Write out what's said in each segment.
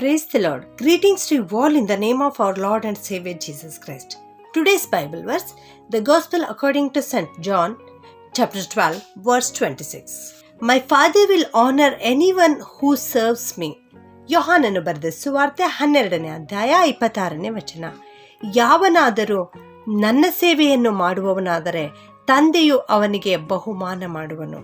Praise the Lord. Greetings to you all in the name of our Lord and Savior Jesus Christ. Today's Bible verse, the Gospel according to St. John, chapter 12, verse 26. My Father will honor anyone who serves me. ಯೋಹಾನನು ಬರೆದ ಸುವಾರ್ತೆ ಹನ್ನೆರಡನೇ ಅಧ್ಯಾಯ ಇಪ್ಪತ್ತಾರನೇ ವಚನ ಯಾವನಾದರೂ ನನ್ನ ಸೇವೆಯನ್ನು ಮಾಡುವವನಾದರೆ ತಂದೆಯು ಅವನಿಗೆ ಬಹುಮಾನ ಮಾಡುವನು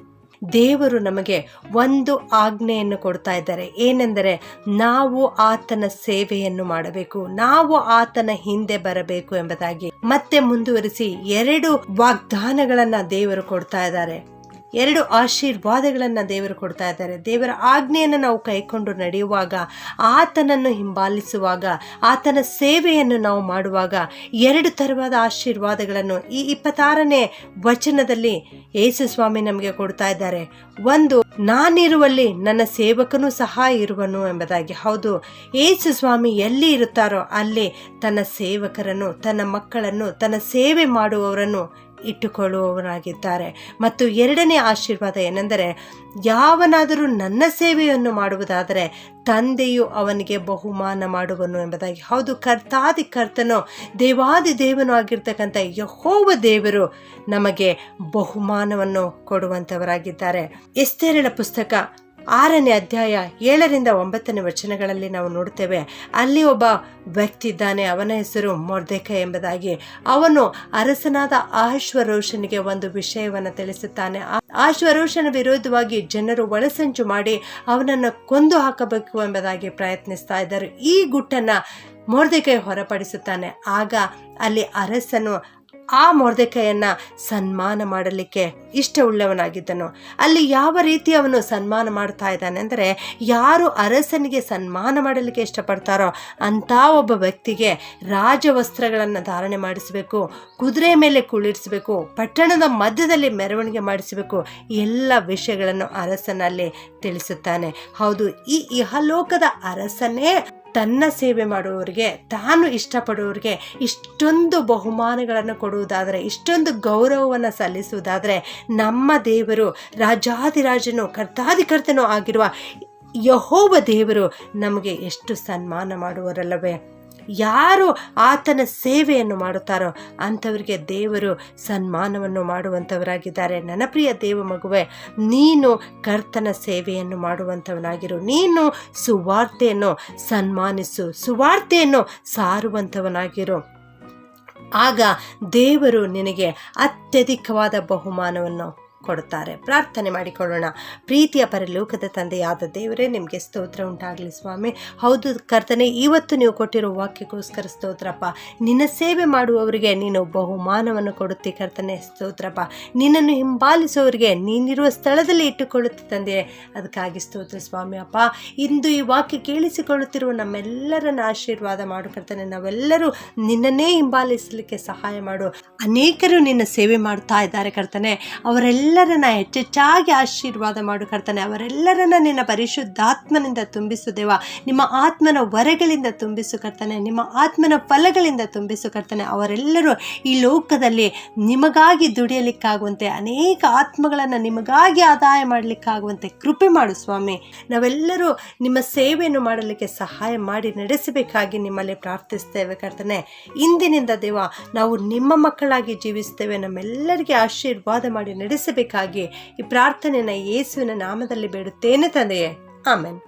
ದೇವರು ನಮಗೆ ಒಂದು ಆಜ್ಞೆಯನ್ನು ಕೊಡ್ತಾ ಇದ್ದಾರೆ. ಏನೆಂದರೆ ನಾವು ಆತನ ಸೇವೆಯನ್ನು ಮಾಡಬೇಕು, ನಾವು ಆತನ ಹಿಂದೆ ಬರಬೇಕು ಎಂಬುದಾಗಿ. ಮತ್ತೆ ಮುಂದುವರಿಸಿ ಎರಡು ವಾಗ್ದಾನಗಳನ್ನ ದೇವರು ಕೊಡ್ತಾ ಇದ್ದಾರೆ. ಎರಡು ಆಶೀರ್ವಾದಗಳನ್ನು ದೇವರು ಕೊಡ್ತಾ ಇದ್ದಾರೆ. ದೇವರ ಆಜ್ಞೆಯನ್ನು ನಾವು ಕೈಕೊಂಡು ನಡೆಯುವಾಗ, ಆತನನ್ನು ಹಿಂಬಾಲಿಸುವಾಗ, ಆತನ ಸೇವೆಯನ್ನು ನಾವು ಮಾಡುವಾಗ ಎರಡು ಥರವಾದ ಆಶೀರ್ವಾದಗಳನ್ನು ಈ ಇಪ್ಪತ್ತಾರನೇ ವಚನದಲ್ಲಿ ಯೇಸು ಸ್ವಾಮಿ ನಮಗೆ ಕೊಡ್ತಾ ಇದ್ದಾರೆ. ಒಂದು, ನಾನಿರುವಲ್ಲಿ ನನ್ನ ಸೇವಕನೂ ಸಹ ಇರುವನು ಎಂಬುದಾಗಿ. ಹೌದು ಯೇಸು ಸ್ವಾಮಿ ಎಲ್ಲಿ ಇರುತ್ತಾರೋ ಅಲ್ಲಿ ತನ್ನ ಸೇವಕರನ್ನು, ತನ್ನ ಮಕ್ಕಳನ್ನು, ತನ್ನ ಸೇವೆ ಮಾಡುವವರನ್ನು ಇಟ್ಟುಕೊಳ್ಳುವವರಾಗಿದ್ದಾರೆ ಮತ್ತು ಎರಡನೇ ಆಶೀರ್ವಾದ ಏನೆಂದರೆ, ಯಾವನಾದರೂ ನನ್ನ ಸೇವೆಯನ್ನು ಮಾಡುವುದಾದರೆ ತಂದೆಯು ಅವನಿಗೆ ಬಹುಮಾನ ಮಾಡುವನು ಎಂಬುದಾಗಿ. ಹೌದು, ಕರ್ತಾದಿ ಕರ್ತನೋ, ದೇವಾದಿ ದೇವನು ಆಗಿರ್ತಕ್ಕಂಥ ಯಹೋವ ದೇವರು ನಮಗೆ ಬಹುಮಾನವನ್ನು ಕೊಡುವಂಥವರಾಗಿದ್ದಾರೆ. ಎಸ್ತೇರಳ ಪುಸ್ತಕ ಆರನೇ ಅಧ್ಯಾಯ ಏಳರಿಂದ ಒಂಬತ್ತನೇ ವಚನಗಳಲ್ಲಿ ನಾವು ನೋಡ್ತೇವೆ ಅಲ್ಲಿ ಒಬ್ಬ ವ್ಯಕ್ತಿ ಇದ್ದಾನೆ, ಅವನ ಹೆಸರು ಮೊರ್ದೇಕ ಎಂಬುದಾಗಿ. ಅವನು ಅರಸನಾದ ಆಶ್ವರೋಷನಿಗೆ ಒಂದು ವಿಷಯವನ್ನು ತಿಳಿಸುತ್ತಾನೆ. ಆಶ್ವರೋಷನ ವಿರೋಧವಾಗಿ ಜನರು ಒಳಸಂಚು ಮಾಡಿ ಅವನನ್ನು ಕೊಂದು ಹಾಕಬೇಕು ಎಂಬುದಾಗಿ ಪ್ರಯತ್ನಿಸ್ತಾ ಇದ್ದರು. ಈ ಗುಟ್ಟನ್ನು ಮೊರ್ದೆಕೈ ಹೊರಪಡಿಸುತ್ತಾನೆ. ಆಗ ಅಲ್ಲಿ ಅರಸನು ಆ ಮೊರ್ದೆಕೆಯನ್ನ ಸನ್ಮಾನ ಮಾಡಲಿಕ್ಕೆ ಇಷ್ಟವುಳ್ಳವನಾಗಿದ್ದನು. ಅಲ್ಲಿ ಯಾವ ರೀತಿ ಅವನು ಸನ್ಮಾನ ಮಾಡ್ತಾ ಇದ್ದಾನೆ ಅಂದರೆ, ಯಾರು ಅರಸನಿಗೆ ಸನ್ಮಾನ ಮಾಡಲಿಕ್ಕೆ ಇಷ್ಟಪಡ್ತಾರೋ ಅಂಥ ಒಬ್ಬ ವ್ಯಕ್ತಿಗೆ ರಾಜವಸ್ತ್ರಗಳನ್ನು ಧಾರಣೆ ಮಾಡಿಸಬೇಕು, ಕುದುರೆ ಮೇಲೆ ಕುಳ್ಳಿರಿಸಬೇಕು, ಪಟ್ಟಣದ ಮಧ್ಯದಲ್ಲಿ ಮೆರವಣಿಗೆ ಮಾಡಿಸಬೇಕು, ಎಲ್ಲ ವಿಷಯಗಳನ್ನು ಅರಸನಲ್ಲಿ ತಿಳಿಸುತ್ತಾನೆ. ಹೌದು, ಈ ಇಹಲೋಕದ ಅರಸನೇ ತನ್ನ ಸೇವೆ ಮಾಡುವವರಿಗೆ, ತಾನು ಇಷ್ಟಪಡುವವರಿಗೆ ಇಷ್ಟೊಂದು ಬಹುಮಾನಗಳನ್ನು ಕೊಡುವುದಾದರೆ, ಇಷ್ಟೊಂದು ಗೌರವವನ್ನು ಸಲ್ಲಿಸುವುದಾದರೆ, ನಮ್ಮ ದೇವರು ರಾಜಾದಿರಾಜನು ಕರ್ತಾದಿಕರ್ತನೂ ಆಗಿರುವ ಯಹೋವ ದೇವರು ನಮಗೆ ಎಷ್ಟು ಸನ್ಮಾನ ಮಾಡುವರಲ್ಲವೇ? ಯಾರು ಆತನ ಸೇವೆಯನ್ನು ಮಾಡುತ್ತಾರೋ ಅಂಥವರಿಗೆ ದೇವರು ಸನ್ಮಾನವನ್ನು ಮಾಡುವಂಥವರಾಗಿದ್ದಾರೆ. ನನ್ನ ಪ್ರಿಯ ದೇವ ಮಗುವೆ, ನೀನು ಕರ್ತನ ಸೇವೆಯನ್ನು ಮಾಡುವಂಥವನಾಗಿರು. ನೀನು ಸುವಾರ್ತೆಯನ್ನು ಸನ್ಮಾನಿಸು, ಸುವಾರ್ತೆಯನ್ನು ಸಾರುವಂಥವನಾಗಿರು. ಆಗ ದೇವರು ನಿನಗೆ ಅತ್ಯಧಿಕವಾದ ಬಹುಮಾನವನ್ನು ಕೊಡುತ್ತಾರೆ. ಪ್ರಾರ್ಥನೆ ಮಾಡಿಕೊಳ್ಳೋಣ. ಪ್ರೀತಿಯ ಪರಲೋಕದ ತಂದೆಯಾದ ದೇವರೇ, ನಿಮಗೆ ಸ್ತೋತ್ರ ಉಂಟಾಗಲಿ ಸ್ವಾಮಿ. ಹೌದು ಕರ್ತನೆ, ಇವತ್ತು ನೀವು ಕೊಟ್ಟಿರೋ ವಾಕ್ಯಕ್ಕೋಸ್ಕರ ಸ್ತೋತ್ರಪ್ಪ. ನಿನ್ನ ಸೇವೆ ಮಾಡುವವರಿಗೆ ನೀನು ಬಹುಮಾನವನ್ನು ಕೊಡುತ್ತಿ ಕರ್ತನೆ, ಸ್ತೋತ್ರಪ್ಪ. ನಿನ್ನನ್ನು ಹಿಂಬಾಲಿಸುವವರಿಗೆ ನೀನಿರುವ ಸ್ಥಳದಲ್ಲಿ ಇಟ್ಟುಕೊಳ್ಳುತ್ತೆ ತಂದೆ ಅದಕ್ಕಾಗಿ ಸ್ತೋತ್ರ ಸ್ವಾಮಿ ಅಪ್ಪ. ಇಂದು ಈ ವಾಕ್ಯ ಕೇಳಿಸಿಕೊಳ್ಳುತ್ತಿರುವ ನಮ್ಮೆಲ್ಲರನ್ನ ಆಶೀರ್ವಾದ ಮಾಡು ಕರ್ತನೆ. ನಾವೆಲ್ಲರೂ ನಿನ್ನನ್ನೇ ಹಿಂಬಾಲಿಸಲಿಕ್ಕೆ ಸಹಾಯ ಮಾಡು. ಅನೇಕರು ನಿನ್ನ ಸೇವೆ ಮಾಡ್ತಾ ಇದ್ದಾರೆ ಕರ್ತನೆ. ಅವರೆಲ್ಲ ಅವರೆಲ್ಲರನ್ನ ಹೆಚ್ಚೆಚ್ಚಾಗಿ ಆಶೀರ್ವಾದ ಮಾಡು ಕರ್ತಾನೆ. ಅವರೆಲ್ಲರನ್ನ ನಿನ್ನ ಪರಿಶುದ್ಧಾತ್ಮನಿಂದ ತುಂಬಿಸು ದೇವ. ನಿಮ್ಮ ಆತ್ಮನ ವರಗಳಿಂದ ತುಂಬಿಸು ಕರ್ತಾನೆ. ನಿಮ್ಮ ಆತ್ಮನ ಫಲಗಳಿಂದ ತುಂಬಿಸು ಕರ್ತಾನೆ. ಅವರೆಲ್ಲರೂ ಈ ಲೋಕದಲ್ಲಿ ನಿಮಗಾಗಿ ದುಡಿಯಲಿಕ್ಕಾಗುವಂತೆ, ಅನೇಕ ಆತ್ಮಗಳನ್ನು ನಿಮಗಾಗಿ ಆದಾಯ ಮಾಡಲಿಕ್ಕಾಗುವಂತೆ ಕೃಪೆ ಮಾಡು ಸ್ವಾಮಿ. ನಾವೆಲ್ಲರೂ ನಿಮ್ಮ ಸೇವೆಯನ್ನು ಮಾಡಲಿಕ್ಕೆ ಸಹಾಯ ಮಾಡಿ ನಡೆಸಬೇಕಾಗಿ ನಿಮ್ಮಲ್ಲಿ ಪ್ರಾರ್ಥಿಸ್ತೇವೆ ಕರ್ತನೆ. ಇಂದಿನಿಂದ ದೇವ, ನಾವು ನಿಮ್ಮ ಮಕ್ಕಳಾಗಿ ಜೀವಿಸ್ತೇವೆ. ನಮ್ಮೆಲ್ಲರಿಗೆ ಆಶೀರ್ವಾದ ಮಾಡಿ ನಡೆಸಬೇಕು. ಬೇಕಾಗಿ ಈ ಪ್ರಾರ್ಥನೆಯನ್ನು ಯೇಸುವಿನ ನಾಮದಲ್ಲಿ ಬೇಡುತ್ತೇನೆ ತಂದೆಯೇ. ಆಮೇನ್.